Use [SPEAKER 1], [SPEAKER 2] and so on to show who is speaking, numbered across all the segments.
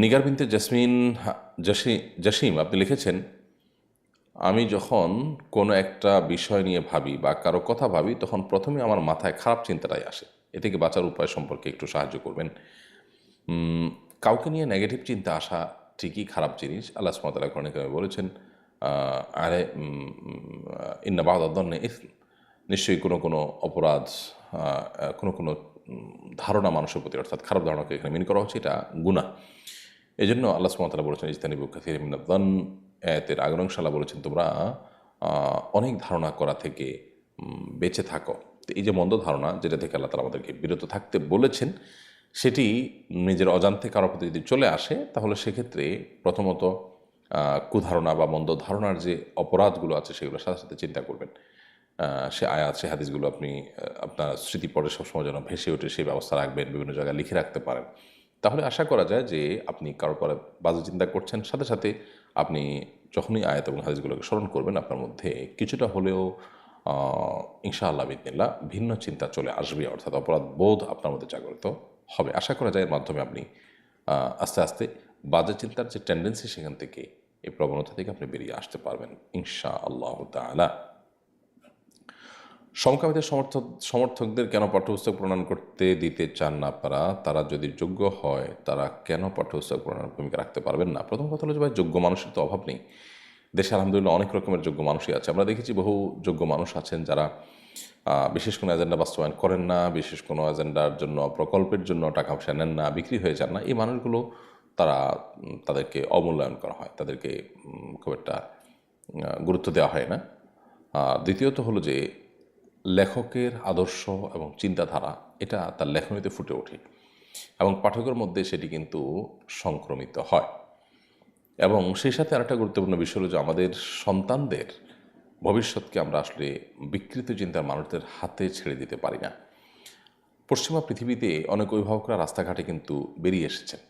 [SPEAKER 1] নিগার বিনতে জাসমিন, জাসি, জাসিম, আপনি লিখেছেন, আমি যখন কোনো একটা বিষয় নিয়ে ভাবি বা কারও কথা ভাবি, তখন প্রথমে আমার মাথায় খারাপ চিন্তাটাই আসে। এ থেকে বাঁচার উপায় সম্পর্কে একটু সাহায্য করবেন? কাউকে নিয়ে নেগেটিভ চিন্তা আসা ঠিকই খারাপ জিনিস। আল্লাহ সুমতাল্লাহ কোরআনে কারিমে বলেছেন আরে ইন্না বাদনে ইসম। নিশ্চয়ই কোনো কোনো অপরাধ কোনো কোনো ধারণা মানুষের প্রতি, অর্থাৎ খারাপ ধারণাকে এখানে মিন করা হচ্ছে, এটা গুণা এই জন্য আল্লাহ সুমতাল্লাহ বলেছেন ইস্তানিবু কাসির মিনাদ্দান এতের আগরংশালা বলেছেন তোমরা অনেক ধারণা করা থেকে বেঁচে থাকো। তো এই যে মন্দ ধারণা, যেটা থেকে আল্লাহ তালা আমাদেরকে বিরত থাকতে বলেছেন, সেটি নিজের অজান্তে কারও প্রতি যদি চলে আসে, তাহলে সেক্ষেত্রে প্রথমত কুধারণা বা মন্দ ধারণার যে অপরাধগুলো আছে সেগুলোর সাথে সাথে চিন্তা করবেন। সে আয়াত, সে হাদিসগুলো আপনি আপনার স্মৃতি পরে সবসময় যেন ভেসে ওঠে, সেই ব্যবস্থা রাখবেন, বিভিন্ন জায়গায় লিখে রাখতে পারেন। তাহলে আশা করা যায় যে আপনি কারও পরে বাজে চিন্তা করছেন। সাথে সাথে আপনি যখনই আয়াত এবং হাদিসগুলোকে স্মরণ করবেন, আপনার মধ্যে কিছুটা হলেও ইনশাআল্লাহ বিদিনিল্লাহ ভিন্ন চিন্তা চলে আসবে, অর্থাৎ অপরাধ বোধ আপনার মধ্যে জাগ্রত হবে। আশা করা যায় এর মাধ্যমে আপনি আস্তে আস্তে বাজে চিন্তার যে টেন্ডেন্সি সেখান থেকে এই প্রবণতা থেকে আপনি বেরিয়ে আসতে পারবেন ইনশা আল্লাহ তালা সমকামীদের সমর্থক, সমর্থকদের কেন পাঠ্যপুস্তক প্রণয়ন করতে দিতে চান না আপনারা? তারা যদি যোগ্য হয়, তারা কেন পাঠ্যপুস্তক প্রণয়নের ভূমিকা রাখতে পারবেন না? প্রথম কথা হলো যে ভাই, যোগ্য মানুষের তো অভাব নেই। দেশে আলহামদুলিল্লাহ অনেক রকমের যোগ্য মানুষই আছে। আমরা দেখেছি বহু যোগ্য মানুষ আছেন যারা বিশেষ কোনো এজেন্ডা বাস্তবায়ন করেন না, বিশেষ কোনো এজেন্ডার জন্য, প্রকল্পের জন্য টাকা পয়সা নেন না, বিক্রি হয়ে যান না। এই মানুষগুলো তারা তাদেরকে অমূল্যায়ন করা হয়। তাদেরকে খুব একটা গুরুত্ব দেওয়া হয় না। দ্বিতীয়ত হলো যে লেখকের আদর্শ এবং চিন্তাধারা, এটা তার লেখনীতে ফুটে ওঠে এবং পাঠকের মধ্যে সেটি কিন্তু সংক্রমিত হয়। এবং সেই সাথে আরেকটা গুরুত্বপূর্ণ বিষয় হলো যে আমাদের সন্তানদের ভবিষ্যৎকে আমরা আসলে বিকৃত চিন্তার মানুষদের হাতে ছেড়ে দিতে পারি না। পশ্চিমা পৃথিবীতে অনেক অভিভাবকরা রাস্তাঘাটে কিন্তু বেরিয়ে এসেছেন।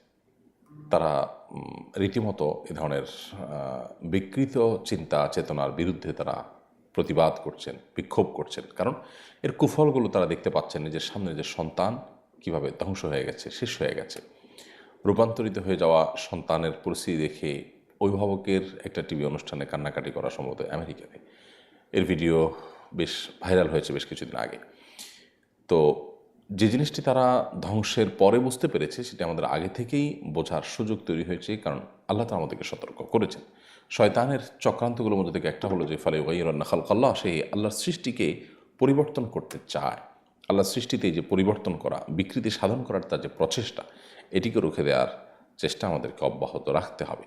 [SPEAKER 1] তারা রীতিমতো এ ধরনের বিকৃত চিন্তা, চেতনার বিরুদ্ধে তারা প্রতিবাদ করছেন, বিক্ষোভ করছেন। কারণ এর কুফলগুলো তারা দেখতে পাচ্ছেন নিজের সামনে, যে সন্তান কীভাবে ধ্বংস হয়ে গেছে, শেষ হয়ে গেছে। রূপান্তরিত হয়ে যাওয়া সন্তানের পরিস্থিতি দেখে অভিভাবকের একটা টিভি অনুষ্ঠানে কান্নাকাটি করা সম্ভবত আমেরিকাতে। এর ভিডিও বেশ ভাইরাল হয়েছে বেশ কিছুদিন আগে। তো যে জিনিসটি তারা ধ্বংসের পরে বুঝতে পেরেছে, সেটা আমাদের আগে থেকেই বোঝার সুযোগ তৈরি হয়েছে, কারণ আল্লাহ তালা আমাদেরকে সতর্ক করেছেন। শয়তানের চক্রান্তগুলোর মধ্যে থেকে একটা হলো যে, ফলে ওয়াইরান্না খালকাল্লাহ সেই আল্লাহর সৃষ্টিকে পরিবর্তন করতে চায়। আল্লাহর সৃষ্টিতে যে পরিবর্তন করা, বিকৃতি সাধন করার তার যে প্রচেষ্টা, এটিকে রুখে দেওয়ার চেষ্টা আমাদেরকে অব্যাহত রাখতে হবে।